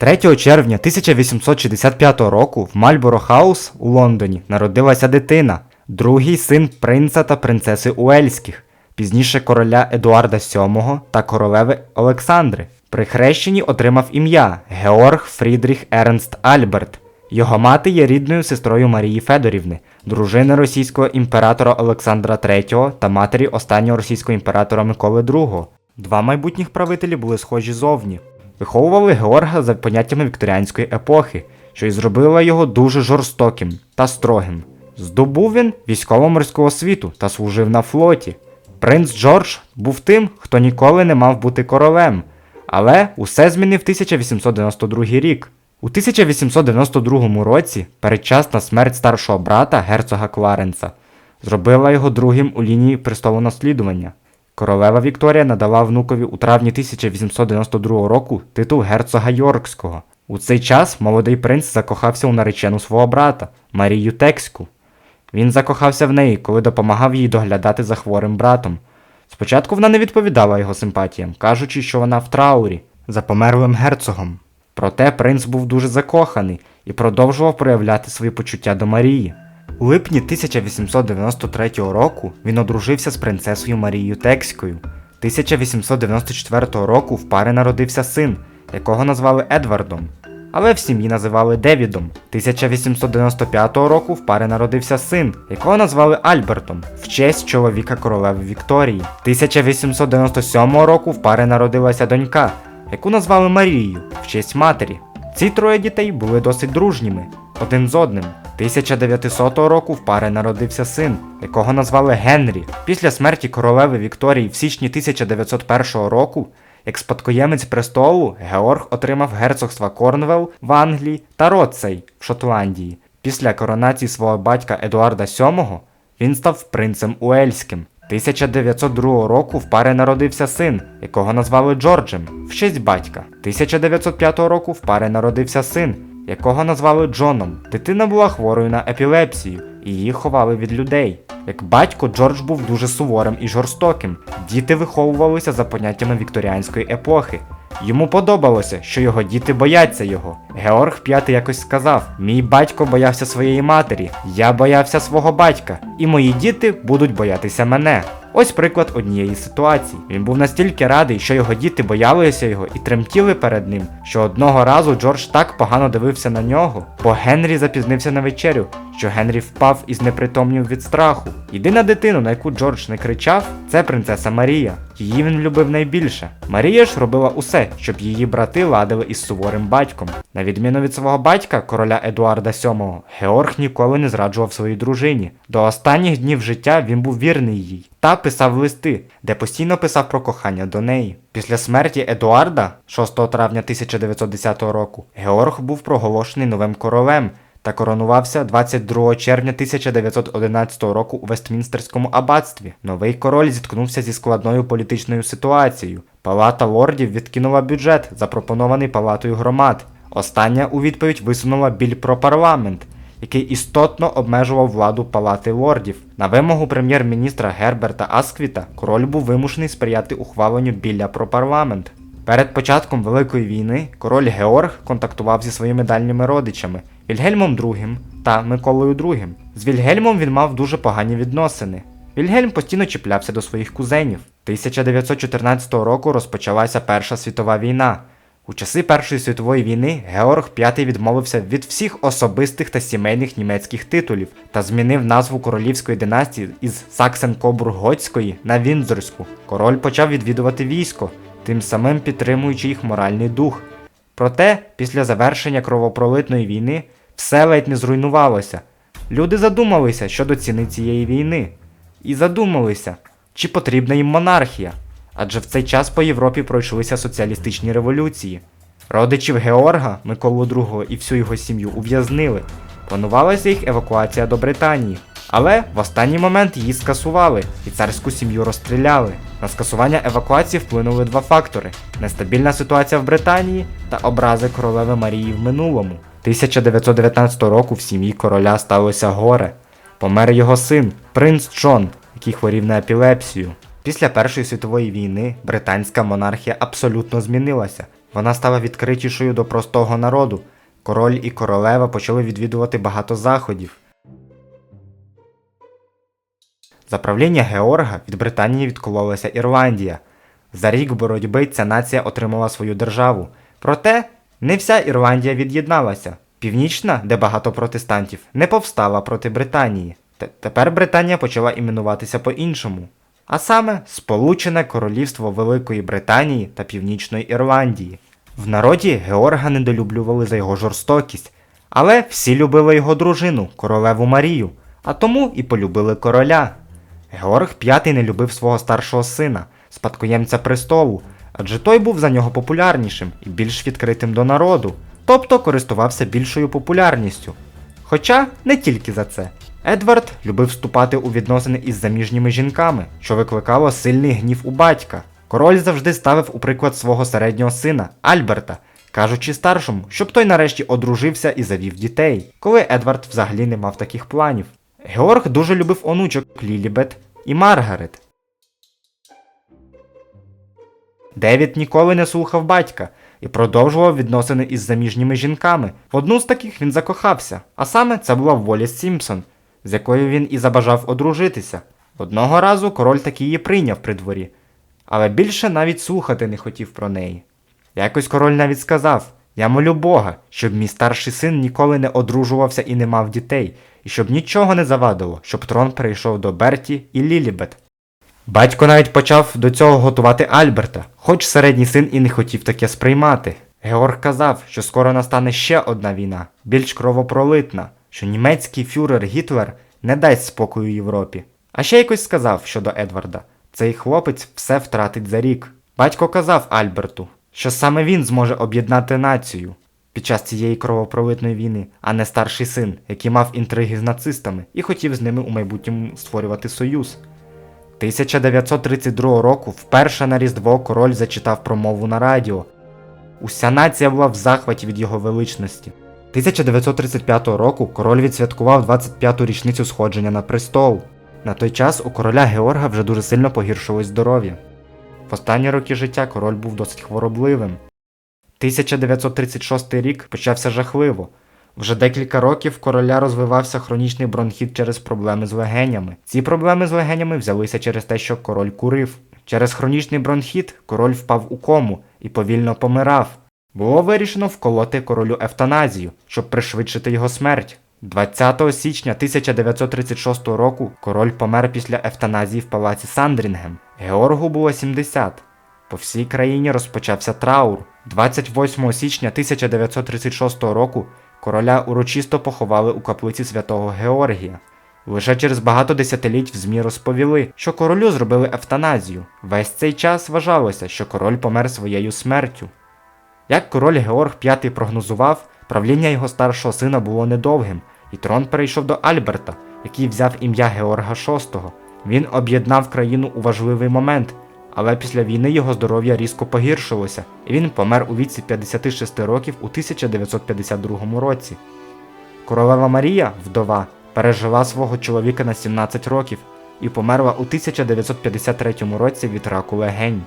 3 червня 1865 року в Мальборо Хаус у Лондоні народилася дитина, другий син принца та принцеси Уельських, пізніше короля Едуарда VII та королеви Олександри. При хрещенні отримав ім'я Георг Фрідріх Ернст Альберт. Його мати є рідною сестрою Марії Федорівни, дружини російського імператора Олександра III та матері останнього російського імператора Миколи II. Два майбутніх правителі були схожі зовні. Виховували Георга за поняттями вікторіанської епохи, що й зробило його дуже жорстоким та строгим. Здобув він військово-морську освіту та служив на флоті. Принц Джордж був тим, хто ніколи не мав бути королем, але усе змінив 1892 рік. У 1892 році передчасна смерть старшого брата герцога Кларенса зробила його другим у лінії престолу наслідування. Королева Вікторія надала внукові у травні 1892 року титул герцога Йоркського. У цей час молодий принц закохався у наречену свого брата Марію Текську. Він закохався в неї, коли допомагав їй доглядати за хворим братом. Спочатку вона не відповідала його симпатіям, кажучи, що вона в траурі за померлим герцогом. Проте принц був дуже закоханий і продовжував проявляти свої почуття до Марії. У липні 1893 року він одружився з принцесою Марією Текською. 1894 року в пари народився син, якого назвали Едвардом, але в сім'ї називали Девідом. 1895 року в пари народився син, якого назвали Альбертом, в честь чоловіка королеви Вікторії. 1897 року в пари народилася донька, яку назвали Марією в честь матері. Ці троє дітей були досить дружніми один з одним. 1900 року в пари народився син, якого назвали Генрі. Після смерті королеви Вікторії в січні 1901 року, як спадкоємець престолу, Георг отримав герцогства Корнвелл в Англії та Ротсей в Шотландії. Після коронації свого батька Едуарда VII він став принцем Уельським. 1902 року в пари народився син, якого назвали Джорджем в честь батька. 1905 року в пари народився син, якого назвали Джоном. Дитина була хворою на епілепсію, і її ховали від людей. Як батько, Джордж був дуже суворим і жорстоким. Діти виховувалися за поняттями вікторіанської епохи. Йому подобалося, що його діти бояться його. Георг V якось сказав: Мій батько боявся своєї матері, я боявся свого батька, і мої діти будуть боятися мене. Ось приклад однієї ситуації. Він був настільки радий, що його діти боялися його і тремтіли перед ним, що одного разу Джордж так погано дивився на нього, бо Генрі запізнився на вечерю, що Генрі впав і знепритомнів від страху. Єдина дитина, на яку Джордж не кричав, це принцеса Марія. Її він любив найбільше. Марія ж робила усе, щоб її брати ладили із суворим батьком. На відміну від свого батька, короля Едуарда VII, Георг ніколи не зраджував своїй дружині. До останніх днів життя він був вірний їй та писав листи, де постійно писав про кохання до неї. Після смерті Едуарда, 6 травня 1910 року, Георг був проголошений новим королем та коронувався 22 червня 1911 року у Вестмінстерському аббатстві. Новий король зіткнувся зі складною політичною ситуацією. Палата лордів відкинула бюджет, запропонований палатою громад. Остання у відповідь висунула біль про парламент, який істотно обмежував владу палати лордів. На вимогу прем'єр-міністра Герберта Асквіта король був вимушений сприяти ухваленню біля про парламент. Перед початком Великої війни король Георг контактував зі своїми дальніми родичами Вільгельмом II та Миколою II. З Вільгельмом він мав дуже погані відносини. Вільгельм постійно чіплявся до своїх кузенів. 1914 року розпочалася Перша світова війна. У часи Першої світової війни Георг V відмовився від всіх особистих та сімейних німецьких титулів та змінив назву королівської династії із Саксен-Кобург-Готської на Віндзорську. Король почав відвідувати військо, тим самим підтримуючи їх моральний дух. Проте, після завершення кровопролитної війни, все ледь не зруйнувалося. Люди задумалися щодо ціни цієї війни. І задумалися, чи потрібна їм монархія. Адже в цей час по Європі пройшлися соціалістичні революції. Родичів Георга, Миколу II і всю його сім'ю ув'язнили. Планувалася їх евакуація до Британії. Але в останній момент її скасували і царську сім'ю розстріляли. На скасування евакуації вплинули два фактори: нестабільна ситуація в Британії та образи королеви Марії в минулому. 1919 року в сім'ї короля сталося горе. Помер його син, принц Джон, який хворів на епілепсію. Після Першої світової війни британська монархія абсолютно змінилася. Вона стала відкритішою до простого народу. Король і королева почали відвідувати багато заходів. За правління Георга від Британії відкололася Ірландія. За рік боротьби ця нація отримала свою державу. Проте не вся Ірландія від'єдналася. Північна, де багато протестантів, не повстала проти Британії. Тепер Британія почала іменуватися по-іншому. А саме Сполучене Королівство Великої Британії та Північної Ірландії. В народі Георга недолюблювали за його жорстокість, але всі любили його дружину, королеву Марію, а тому і полюбили короля. Георг V не любив свого старшого сина, спадкоємця престолу, адже той був за нього популярнішим і більш відкритим до народу, тобто користувався більшою популярністю. Хоча не тільки за це. Едвард любив вступати у відносини із заміжніми жінками, що викликало сильний гнів у батька. Король завжди ставив у приклад свого середнього сина Альберта, кажучи старшому, щоб той нарешті одружився і завів дітей, коли Едвард взагалі не мав таких планів. Георг дуже любив онучок Лілібет і Маргарет. Девід ніколи не слухав батька і продовжував відносини із заміжніми жінками. В одну з таких він закохався, а саме це була Воліс Сімпсон, з якою він і забажав одружитися. Одного разу король таки її прийняв при дворі, але більше навіть слухати не хотів про неї. Якось король навіть сказав: Я молю Бога, щоб мій старший син ніколи не одружувався і не мав дітей, і щоб нічого не завадило, щоб трон перейшов до Берті і Лілібет. Батько навіть почав до цього готувати Альберта, хоч середній син і не хотів таке сприймати. Георг казав, що скоро настане ще одна війна, більш кровопролитна, що німецький фюрер Гітлер не дасть спокою Європі. А ще якось сказав щодо Едварда: цей хлопець все втратить за рік. Батько казав Альберту, що саме він зможе об'єднати націю під час цієї кровопролитної війни, а не старший син, який мав інтриги з нацистами і хотів з ними у майбутньому створювати союз. 1932 року вперше на Різдво король зачитав промову на радіо. Уся нація була в захваті від його величності. 1935 року король відсвяткував 25-ту річницю сходження на престол. На той час у короля Георга вже дуже сильно погіршилось здоров'я. В останні роки життя король був досить хворобливим. 1936 рік почався жахливо. Вже декілька років короля розвивався хронічний бронхіт через проблеми з легенями. Ці проблеми з легенями взялися через те, що король курив. Через хронічний бронхіт король впав у кому і повільно помирав. Було вирішено вколоти королю евтаназію, щоб пришвидшити його смерть. 20 січня 1936 року король помер після евтаназії в палаці Сандрінгем. Георгу було 70. По всій країні розпочався траур. 28 січня 1936 року короля урочисто поховали у каплиці святого Георгія. Лише через багато десятиліть в ЗМІ розповіли, що королю зробили евтаназію. Весь цей час вважалося, що король помер своєю смертю. Як король Георг V прогнозував, правління його старшого сина було недовгим, і трон перейшов до Альберта, який взяв ім'я Георга VI. Він об'єднав країну у важливий момент, але після війни його здоров'я різко погіршилося, і він помер у віці 56 років у 1952 році. Королева Марія, вдова, пережила свого чоловіка на 17 років і померла у 1953 році від раку легень.